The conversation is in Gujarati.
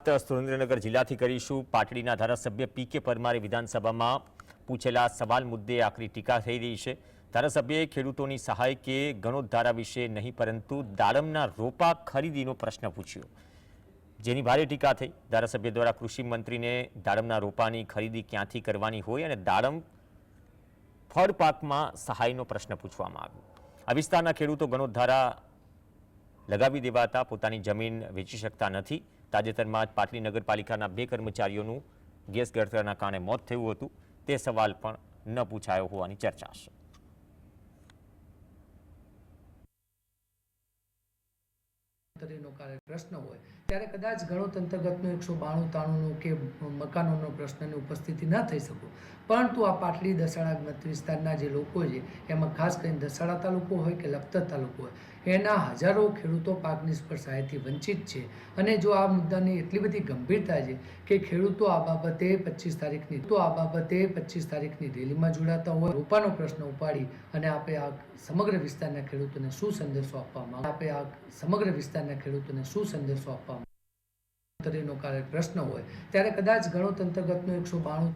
સુરેન્દ્રનગર જિલ્લાથી કરીશું. પાટડીના ધારાસભ્ય પી કે પરમારે વિધાનસભામાં પૂછેલા સવાલ મુદ્દે આકરી ટીકા થઈ રહી છે. ધારાસભ્યએ ખેડૂતોની સહાય કે ગણોદ્ધારા વિશે નહીં, પરંતુ દાડમના રોપા ખરીદીનો પ્રશ્ન પૂછ્યો. જેની ભારે ટીકા થઈ. ધારાસભ્ય દ્વારા કૃષિ મંત્રીને દાડમના રોપાની ખરીદી ક્યાંથી કરવાની હોય અને દાડમ ફળ પાકમાં સહાયનો પ્રશ્ન પૂછવામાં આવ્યો. આ વિસ્તારના ખેડૂતો ગણોદ્ધારા લગાવી દેવાતા પોતાની જમીન વેચી શકતા નથી. તાજેતરમાં જ પાટલી નગરપાલિકાના બે કર્મચારીઓનું ગેસ ગળતરના કારણે મોત થયું હતું. તે સવાલ પણ ન પૂછાયો હોવાની ચર્ચા છે. તરીનો પ્રશ્ન હોય, ત્યારે કદાચ અંતર્ગતનો એકસો બાણું તાણુંનો કે મકાનોનો પ્રશ્નની ઉપસ્થિતિ ન થઈ શકો. પરંતુ આ પાટલી દસાડા મત વિસ્તારના જે લોકો છે, એમાં ખાસ કરીને દસાડા તાલુકો હોય કે લખતર તાલુકો હોય, એના હજારો ખેડૂતો પાક નિષ્ફળ વંચિત છે. અને જો આ મુદ્દાની એટલી બધી ગંભીરતા છે કે ખેડૂતો આ બાબતે પચીસ તારીખની, તો આ બાબતે પચીસ તારીખની રેલીમાં જોડાતા હોય, રોપાનો પ્રશ્ન ઉપાડી અને આપણે આ સમગ્ર વિસ્તારના ખેડૂતોને શું સંદેશો આપવામાં આપણે આ સમગ્ર વિસ્તારના ખેડૂતોને શું સંદેશો આપવામાં તરીનો કાર્ય પ્રશ્ન હોય. ત્યારે કદાચ ગણોત અંતર્ગતનો એકસો બાણું